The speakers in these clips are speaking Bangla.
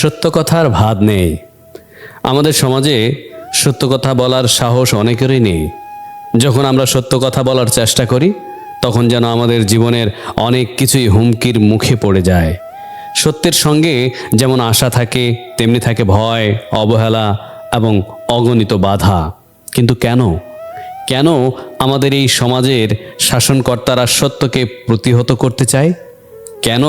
সত্য কথার ভাত নেই। আমাদের সমাজে সত্য কথা বলার সাহস অনেকেরই নেই। যখন আমরা সত্য কথা বলার চেষ্টা করি, তখন যেন আমাদের জীবনের অনেক কিছুই হুমকির মুখে পড়ে যায়। সত্যের সঙ্গে যেমন আশা থাকে, তেমনি থাকে ভয়, অবহেলা এবং অগণিত বাধা। কিন্তু কেন? কেন আমাদের এই সমাজের শাসনকর্তারা সত্যকে প্রতিহত করতে চায়? কেন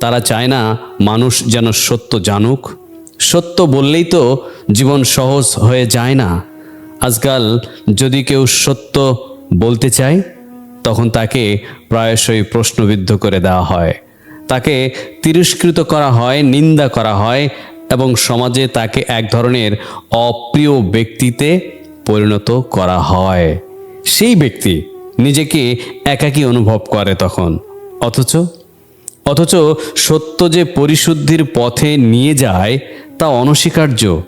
তারা চায় না মানুষ যেন সত্য জানুক। সত্য বললেই তো জীবন সহজ হয়ে যায় না। আজকাল যদি কেউ সত্য বলতে চায়, তখন তাকে প্রায়শই প্রশ্নবিদ্ধ করে দেওয়া হয়। তাকে তিরস্কৃত করা হয়, নিন্দা করা হয় এবং সমাজে তাকে এক ধরনের অপ্রিয় ব্যক্তিতে পরিণত করা হয়। সেই ব্যক্তি নিজেকে একাকী অনুভব করে তখন। অথচ অথচ সত্য যে পরিশুদ্ধির পথে নিয়ে যায়, তা অনস্বীকার্য।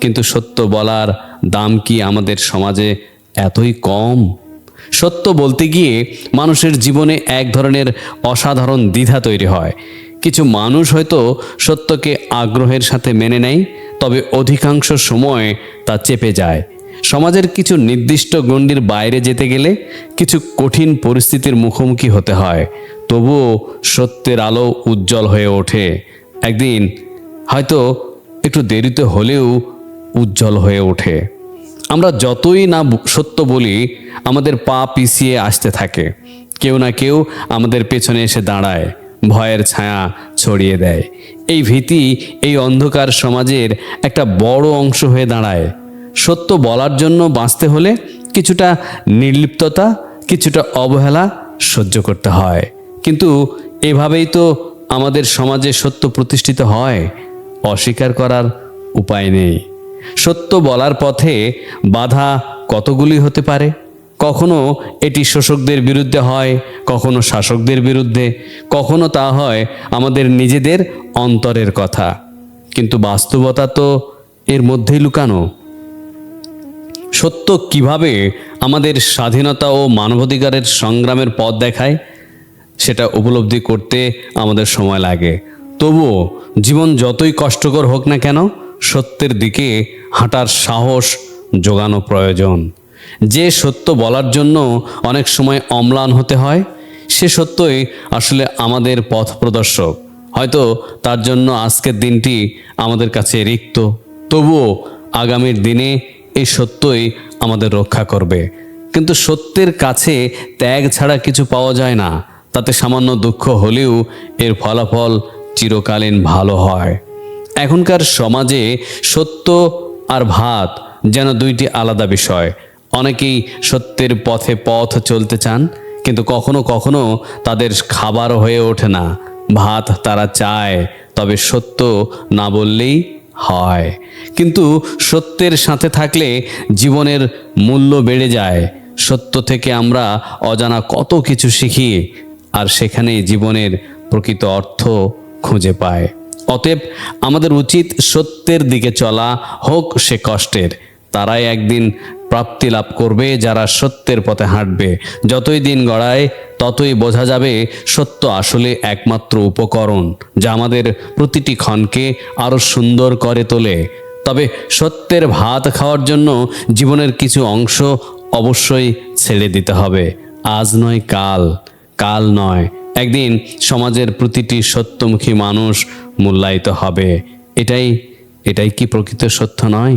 কিন্তু সত্য বলার দাম কি আমাদের সমাজে এতই কম? সত্য বলতে গিয়ে মানুষের জীবনে এক ধরনের অসাধারণ দ্বিধা তৈরি হয়। কিছু মানুষ হয়তো সত্যকে আগ্রহের সাথে মেনে নেয়, তবে অধিকাংশ সময় তা চেপে যায়। সমাজের কিছু নির্দিষ্ট গণ্ডির বাইরে যেতে গেলে কিছু কঠিন পরিস্থিতির মুখোমুখি হতে হয়। তবুও সত্যের আলো উজ্জ্বল হয়ে ওঠে। একদিন হয়তো একটু দেরিতে হলেও উজ্জ্বল হয়ে ওঠে। আমরা যতই না সত্য বলি, আমাদের পা পিছিয়ে আসতে থাকে। কেউ না কেউ আমাদের পেছনে এসে দাঁড়ায়, ভয়ের ছায়া ছড়িয়ে দেয়। এই ভীতি, এই অন্ধকার সমাজের একটা বড় অংশ হয়ে দাঁড়ায়। সত্য বলার জন্য বাঁচতে হলে কিছুটা নির্লিপ্ততা, কিছুটা অবহেলা সহ্য করতে হয়। কিন্তু এভাবেই তো আমাদের সমাজে সত্য প্রতিষ্ঠিত হয়, অস্বীকার করার উপায় নেই। সত্য বলার পথে বাধা কতগুলি হতে পারে? কখনো এটি শোষকদের বিরুদ্ধে হয়, কখনো শাসকদের বিরুদ্ধে, কখনো তা হয় আমাদের নিজেদের অন্তরের কথা। কিন্তু বাস্তবতা তো এর মধ্যেই লুকানো। সত্য কীভাবে আমাদের স্বাধীনতা ও মানবাধিকারের সংগ্রামের পথ দেখায়, সেটা উপলব্ধি করতে আমাদের সময় লাগে। তবুও জীবন যতই কষ্টকর হোক না কেন, সত্যের দিকে হাঁটার সাহস যোগানো প্রয়োজন। যে সত্য বলার জন্য অনেক সময় অম্লান হতে হয়, সে সত্যই আসলে আমাদের পথ প্রদর্শক। হয়তো তার জন্য আজকের দিনটি আমাদের কাছে রিক্ত। তবুও আগামীর দিনে এই সত্যই আমাদের রক্ষা করবে। কিন্তু সত্যের কাছে ত্যাগ ছাড়া কিছু পাওয়া যায় না। তাতে সামান্য দুঃখ হলেও এর ফলাফল চিরকালীন ভালো হয়। এখনকার সমাজে সত্য আর ভাত যেন দুইটি আলাদা বিষয়। অনেকেই সত্যের পথে পথ চলতে চান, কিন্তু কখনো কখনো তাদের খাবার হয়ে ওঠে না। ভাত তারা চায়, তবে সত্য না বললেই হয়। কিন্তু সত্যের সাথে থাকলে জীবনের মূল্য বেড়ে যায়। সত্য থেকে আমরা অজানা কত কিছু শিখি আর সেখানে জীবনের প্রকৃত অর্থ খুঁজে পায়। অতএব আমাদের উচিত সত্যের দিকে চলা হোক সে কষ্টের। তারাই একদিন প্রাপ্তি লাভ করবে যারা সত্যের পথে হাঁটবে। যতই দিন গড়ায়, ততই বোঝা যাবে সত্য আসলে একমাত্র উপকরণ, যা আমাদের প্রতিটি ক্ষণকে আরও সুন্দর করে তোলে। তবে সত্যের ভাত খাওয়ার জন্য জীবনের কিছু অংশ অবশ্যই ছেড়ে দিতে হবে। আজ নয়, কাল। কাল নয়। একদিন সমাজের প্রতিটি সত্যমুখী মানুষ মূল্যায়িত হবে। এটাই এটাই কি প্রকৃত সত্য নয়?